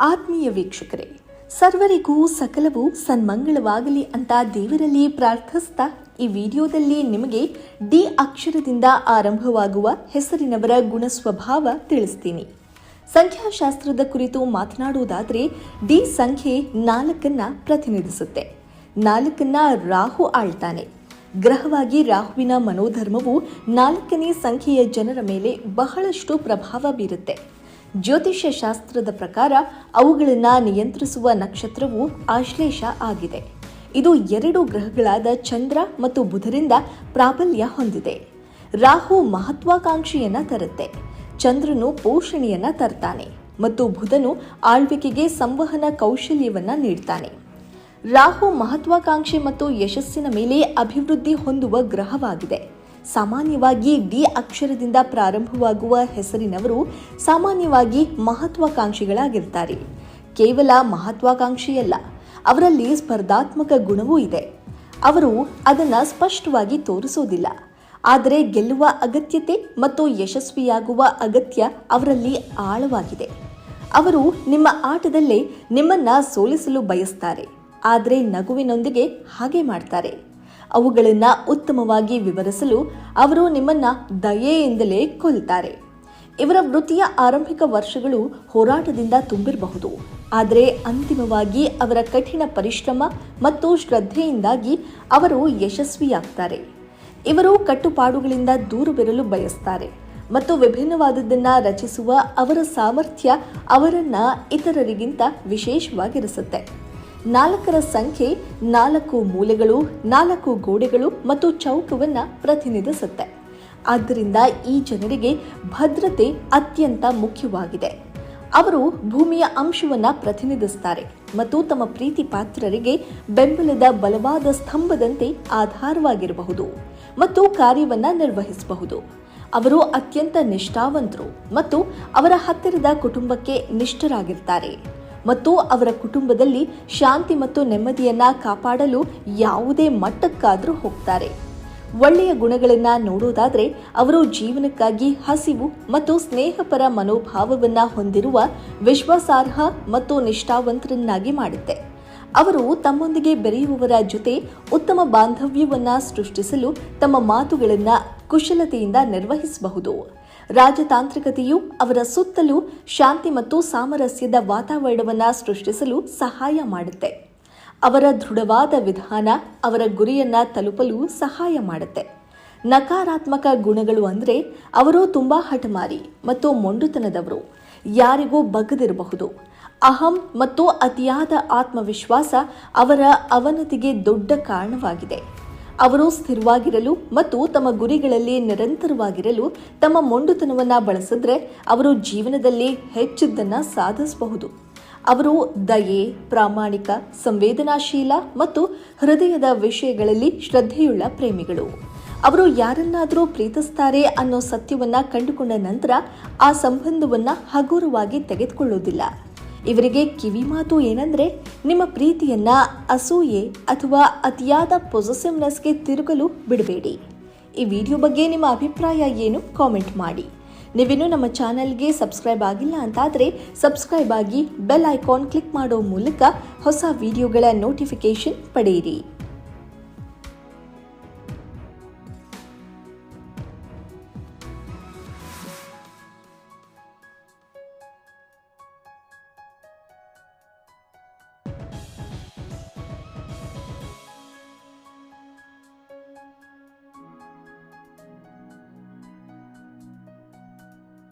ಆತ್ಮೀಯ ವೀಕ್ಷಕರೇ, ಸರ್ವರಿಗೂ ಸಕಲವು ಸನ್ಮಂಗಳವಾಗಲಿ ಅಂತ ದೇವರಲ್ಲಿ ಪ್ರಾರ್ಥಿಸ್ತಾ ಈ ವಿಡಿಯೋದಲ್ಲಿ ನಿಮಗೆ ಡಿ ಅಕ್ಷರದಿಂದ ಆರಂಭವಾಗುವ ಹೆಸರಿನವರ ಗುಣ ಸ್ವಭಾವ ತಿಳಿಸ್ತೀನಿ. ಸಂಖ್ಯಾಶಾಸ್ತ್ರದ ಕುರಿತು ಮಾತನಾಡುವುದಾದರೆ ಡಿ ಸಂಖ್ಯೆ ನಾಲ್ಕನ್ನ ಪ್ರತಿನಿಧಿಸುತ್ತೆ. ನಾಲ್ಕನ್ನ ರಾಹು ಆಳ್ತಾನೆ. ಗ್ರಹವಾಗಿ ರಾಹುವಿನ ಮನೋಧರ್ಮವು ನಾಲ್ಕನೇ ಸಂಖ್ಯೆಯ ಜನರ ಮೇಲೆ ಬಹಳಷ್ಟು ಪ್ರಭಾವ ಬೀರುತ್ತೆ. ಜ್ಯೋತಿಷ್ಯ ಶಾಸ್ತ್ರದ ಪ್ರಕಾರ ಅವುಗಳನ್ನು ನಿಯಂತ್ರಿಸುವ ನಕ್ಷತ್ರವು ಆಶ್ಲೇಷ ಆಗಿದೆ. ಇದು ಎರಡು ಗ್ರಹಗಳಾದ ಚಂದ್ರ ಮತ್ತು ಬುಧರಿಂದ ಪ್ರಾಬಲ್ಯ ಹೊಂದಿದೆ. ರಾಹು ಮಹತ್ವಾಕಾಂಕ್ಷೆಯನ್ನ ತರುತ್ತೆ. ಚಂದ್ರನು ಪೋಷಣೆಯನ್ನ ತರ್ತಾನೆ ಮತ್ತು ಬುಧನು ಆಳ್ವಿಕೆಗೆ ಸಂವಹನ ಕೌಶಲ್ಯವನ್ನ ನೀಡ್ತಾನೆ. ರಾಹು ಮಹತ್ವಾಕಾಂಕ್ಷೆ ಮತ್ತು ಯಶಸ್ಸಿನ ಮೇಲೆ ಅಭಿವೃದ್ಧಿ ಹೊಂದುವ ಗ್ರಹವಾಗಿದೆ. ಸಾಮಾನ್ಯವಾಗಿ ಡಿ ಅಕ್ಷರದಿಂದ ಪ್ರಾರಂಭವಾಗುವ ಹೆಸರಿನವರು ಸಾಮಾನ್ಯವಾಗಿ ಮಹತ್ವಾಕಾಂಕ್ಷಿಗಳಾಗಿರ್ತಾರೆ. ಕೇವಲ ಮಹತ್ವಾಕಾಂಕ್ಷೆಯಲ್ಲ ಅವರಲ್ಲಿ ಸ್ಪರ್ಧಾತ್ಮಕ ಗುಣವೂ ಇದೆ. ಅವರು ಅದನ್ನು ಸ್ಪಷ್ಟವಾಗಿ ತೋರಿಸೋದಿಲ್ಲ. ಆದರೆ ಗೆಲ್ಲುವ ಅಗತ್ಯತೆ ಮತ್ತು ಯಶಸ್ವಿಯಾಗುವ ಅಗತ್ಯ ಅವರಲ್ಲಿ ಆಳವಾಗಿದೆ. ಅವರು ನಿಮ್ಮ ಆಟದಲ್ಲೇ ನಿಮ್ಮನ್ನ ಸೋಲಿಸಲು ಬಯಸ್ತಾರೆ, ಆದರೆ ನಗುವಿನೊಂದಿಗೆ ಹಾಗೆ ಮಾಡ್ತಾರೆ. ಅವುಗಳನ್ನು ಉತ್ತಮವಾಗಿ ವಿವರಿಸಲು ಅವರು ನಿಮ್ಮನ್ನು ದಯೆಯಿಂದಲೇ ಕೊಲ್ತಾರೆ. ಇವರ ವೃತ್ತಿಯ ಆರಂಭಿಕ ವರ್ಷಗಳು ಹೋರಾಟದಿಂದ ತುಂಬಿರಬಹುದು. ಆದರೆ ಅಂತಿಮವಾಗಿ ಅವರ ಕಠಿಣ ಪರಿಶ್ರಮ ಮತ್ತು ಶ್ರದ್ಧೆಯಿಂದಾಗಿ ಅವರು ಯಶಸ್ವಿಯಾಗ್ತಾರೆ. ಇವರು ಕಟ್ಟುಪಾಡುಗಳಿಂದ ದೂರವಿರಲು ಬಯಸ್ತಾರೆ ಮತ್ತು ವಿಭಿನ್ನವಾದದ್ದನ್ನು ರಚಿಸುವ ಅವರ ಸಾಮರ್ಥ್ಯ ಅವರನ್ನು ಇತರರಿಗಿಂತ ವಿಶೇಷವಾಗಿರಿಸುತ್ತೆ. ನಾಲ್ಕರ ಸಂಖ್ಯೆ ನಾಲ್ಕು ಮೂಲೆಗಳು, ನಾಲ್ಕು ಗೋಡೆಗಳು ಮತ್ತು ಚೌಕವನ್ನು ಪ್ರತಿನಿಧಿಸುತ್ತೆ. ಆದ್ದರಿಂದ ಈ ಜನರಿಗೆ ಭದ್ರತೆ ಅತ್ಯಂತ ಮುಖ್ಯವಾಗಿದೆ. ಅವರು ಭೂಮಿಯ ಅಂಶವನ್ನ ಪ್ರತಿನಿಧಿಸುತ್ತಾರೆ ಮತ್ತು ತಮ್ಮ ಪ್ರೀತಿ ಪಾತ್ರರಿಗೆ ಬೆಂಬಲದ ಬಲವಾದ ಸ್ತಂಭದಂತೆ ಆಧಾರವಾಗಿರಬಹುದು ಮತ್ತು ಕಾರ್ಯವನ್ನ ನಿರ್ವಹಿಸಬಹುದು. ಅವರು ಅತ್ಯಂತ ನಿಷ್ಠಾವಂತರು ಮತ್ತು ಅವರ ಹತ್ತಿರದ ಕುಟುಂಬಕ್ಕೆ ನಿಷ್ಠರಾಗಿರ್ತಾರೆ. ಮತ್ತು ಅವರ ಕುಟುಂಬದಲ್ಲಿ ಶಾಂತಿ ಮತ್ತು ನೆಮ್ಮದಿಯನ್ನ ಕಾಪಾಡಲು ಯಾವುದೇ ಮಟ್ಟಕ್ಕಾದರೂ ಹೋಗ್ತಾರೆ. ಒಳ್ಳೆಯ ಗುಣಗಳನ್ನು ನೋಡೋದಾದ್ರೆ ಅವರು ಜೀವನಕ್ಕಾಗಿ ಹಸಿವು ಮತ್ತು ಸ್ನೇಹಪರ ಮನೋಭಾವವನ್ನು ಹೊಂದಿರುವ ವಿಶ್ವಾಸಾರ್ಹ ಮತ್ತು ನಿಷ್ಠಾವಂತರನ್ನಾಗಿ ಮಾಡುತ್ತೆ. ಅವರು ತಮ್ಮೊಂದಿಗೆ ಬೆರೆಯುವವರ ಜೊತೆ ಉತ್ತಮ ಬಾಂಧವ್ಯವನ್ನು ಸೃಷ್ಟಿಸಲು ತಮ್ಮ ಮಾತುಗಳನ್ನು ಕುಶಲತೆಯಿಂದ ನಿರ್ವಹಿಸಬಹುದು. ರಾಜತಾಂತ್ರಿಕತೆಯು ಅವರ ಸುತ್ತಲೂ ಶಾಂತಿ ಮತ್ತು ಸಾಮರಸ್ಯದ ವಾತಾವರಣವನ್ನು ಸೃಷ್ಟಿಸಲು ಸಹಾಯ ಮಾಡುತ್ತೆ. ಅವರ ದೃಢವಾದ ವಿಧಾನ ಅವರ ಗುರಿಯನ್ನು ತಲುಪಲು ಸಹಾಯ ಮಾಡುತ್ತೆ. ನಕಾರಾತ್ಮಕ ಗುಣಗಳು ಅಂದರೆ ಅವರು ತುಂಬಾ ಹಠಮಾರಿ ಮತ್ತು ಮೊಂಡುತನದವರು. ಯಾರಿಗೂ ಬಗ್ಗದಿರಬಹುದು. ಅಹಂ ಮತ್ತು ಅತಿಯಾದ ಆತ್ಮವಿಶ್ವಾಸ ಅವರ ಅವನತಿಗೆ ದೊಡ್ಡ ಕಾರಣವಾಗಿದೆ. ಅವರು ಸ್ಥಿರವಾಗಿರಲು ಮತ್ತು ತಮ್ಮ ಗುರಿಗಳಲ್ಲಿ ನಿರಂತರವಾಗಿರಲು ತಮ್ಮ ಮೊಂಡುತನವನ್ನು ಬಳಸಿದ್ರೆ ಅವರು ಜೀವನದಲ್ಲಿ ಹೆಚ್ಚಿದ್ದನ್ನು ಸಾಧಿಸಬಹುದು. ಅವರು ದಯೆ, ಪ್ರಾಮಾಣಿಕ, ಸಂವೇದನಾಶೀಲ ಮತ್ತು ಹೃದಯದ ವಿಷಯಗಳಲ್ಲಿ ಶ್ರದ್ಧೆಯುಳ್ಳ ಪ್ರೇಮಿಗಳು. ಅವರು ಯಾರನ್ನಾದರೂ ಪ್ರೀತಿಸ್ತಾರೆ ಅನ್ನೋ ಸತ್ಯವನ್ನು ಕಂಡುಕೊಂಡ ನಂತರ ಆ ಸಂಬಂಧವನ್ನು ಹಗುರವಾಗಿ ತೆಗೆದುಕೊಳ್ಳುವುದಿಲ್ಲ. ಇವರಿಗೆ ಕಿವಿಮಾತು ಏನಂದ್ರೆ, ನಿಮ್ಮ ಪ್ರೀತಿಯನ್ನ ಅಸೂಯೆ ಅಥವಾ ಅತಿಯಾದ ಪೊಸೆಸಿವ್ನೆಸ್ಗೆ ತಿರುಗಲು ಬಿಡಬೇಡಿ. ಈ ವಿಡಿಯೋ ಬಗ್ಗೆ ನಿಮ್ಮ ಅಭಿಪ್ರಾಯ ಏನು ಕಾಮೆಂಟ್ ಮಾಡಿ. ನೀವಿನ್ನೂ ನಮ್ಮ ಚಾನಲ್ಗೆ ಸಬ್ಸ್ಕ್ರೈಬ್ ಆಗಿಲ್ಲ ಅಂತಾದರೆ, ಸಬ್ಸ್ಕ್ರೈಬ್ ಆಗಿ ಬೆಲ್ ಐಕಾನ್ ಕ್ಲಿಕ್ ಮಾಡೋ ಮೂಲಕ ಹೊಸ ವಿಡಿಯೋಗಳ ನೋಟಿಫಿಕೇಷನ್ ಪಡೆಯಿರಿ.